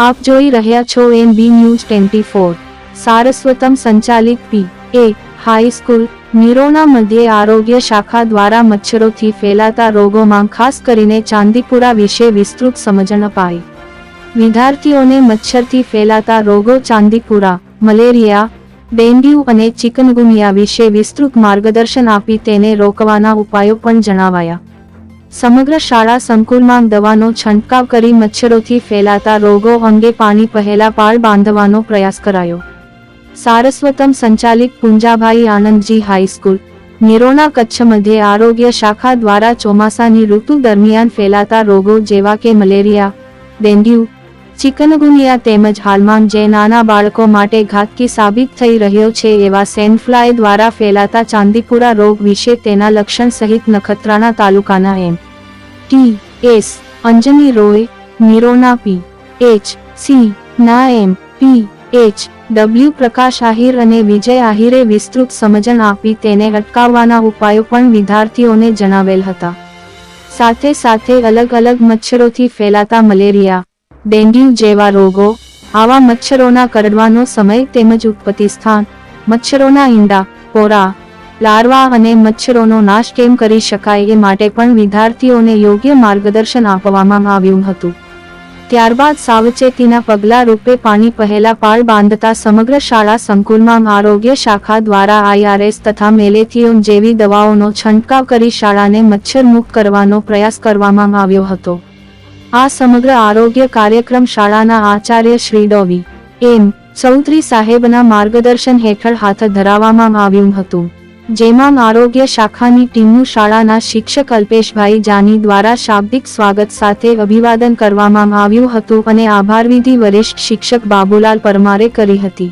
આપ જોઈ રહ્યા છો N B news twenty four. Saraswatam સંચાલિત પી. એ. હાઈસ્કૂલ નિરોણા મધ્યે આરોગ્ય શાખા દ્વારા મચ્છરોથી ફેલાતા રોગોમાં ખાસ કરીને ચાંદીપુરા વિશે વિસ્તૃત સમજણ અપાઈ. વિદ્યાર્થીઓને મચ્છરથી ફેલાતા રોગો ચાંદીપુરા, મલેરિયા, ડેન્ગ્યુ અને ચિકનગુનિયા વિશે વિસ્તૃત માર્ગદર્શન આપી તેને રોકવાના ઉપાયો પણ જણાવાયા. સમગ્ર શાળા સંકુલમાં દવાનો છંટકાવ કરી મચ્છરોથી ફેલાતા રોગો અંગે પાણી પહેલા પાળ બાંધવાનો પ્રયાસ કરાયો. સારસ્વતમ સંચાલિત પુંજાભાઈ આનંદજી હાઈસ્કૂલ. નિરોણા કચ્છ મધ્યે આરોગ્ય શાખા દ્વારા ચોમાસાની ઋતુ દરમિયાન ફેલાતા રોગો જેવા કે મલેરિયા, ડેન્ગ્યુ ચિકનગુનિયા તેમજ હાલમાં જે નાના બાળકો માટે ઘાતકી સાબિત થઈ રહ્યો છે એવા સેન્ડફ્લાય દ્વારા ફેલાતા ચાંદીપુરા રોગ વિશે તેના લક્ષણ સહિત નખત્રાણા તાલુકાના M. T. S. Anjani Roy, Nirona P. H. C. ના M. P. H. W. Prakash Ahir અને વિજય આહિરે વિસ્તૃત સમજણ આપી તેને અટકાવવાના ઉપાયો પણ વિદ્યાર્થીઓને જણાવેલ હતા. સાથે સાથે અલગ અલગ મચ્છરોથી ફેલાતા મલેરિયા ડેન્ગ્યુ જેવા રોગો, આવા મચ્છરોના કરડવાનો સમય તેમજ ઉત્પત્તિ સ્થાન, મચ્છરોના ઈંડા પોરા લાર્વા અને મચ્છરોનો નાશ કેમ કરી શકાય એ માટે પણ વિદ્યાર્થીઓને યોગ્ય માર્ગદર્શન આપવામાં આવ્યું હતું. ત્યારબાદ સાવચેતીના પગલા રૂપે પાણી પહેલા પાળ બાંધતા સમગ્ર શાળા સંકુલમાં આરોગ્ય શાખા દ્વારા આઈઆરએસ તથા મેલેથિયોન જેવી દવાઓનો છંટકાવ કરી શાળાને મચ્છર મુક્ત કરવાનો પ્રયાસ કરવામાં આવ્યો હતો. આ સમગ્ર આરોગ્ય કાર્યક્રમ શાળાના આચાર્ય શ્રી ડોવી એમ ચૌધરી સાહેબના માર્ગદર્શન હેઠળ હાથ ધરાવવામાં આવ્યું હતું. જેમાં આરોગ્ય શાખાની ટીમનું શાળાના શિક્ષક અલ્પેશભાઈ જાની દ્વારા શાબ્દિક સ્વાગત સાથે અભિવાદન કરવામાં આવ્યું હતું અને આભારવિધિ વરિષ્ઠ શિક્ષક બાબુલાલ પરમારે કરી હતી.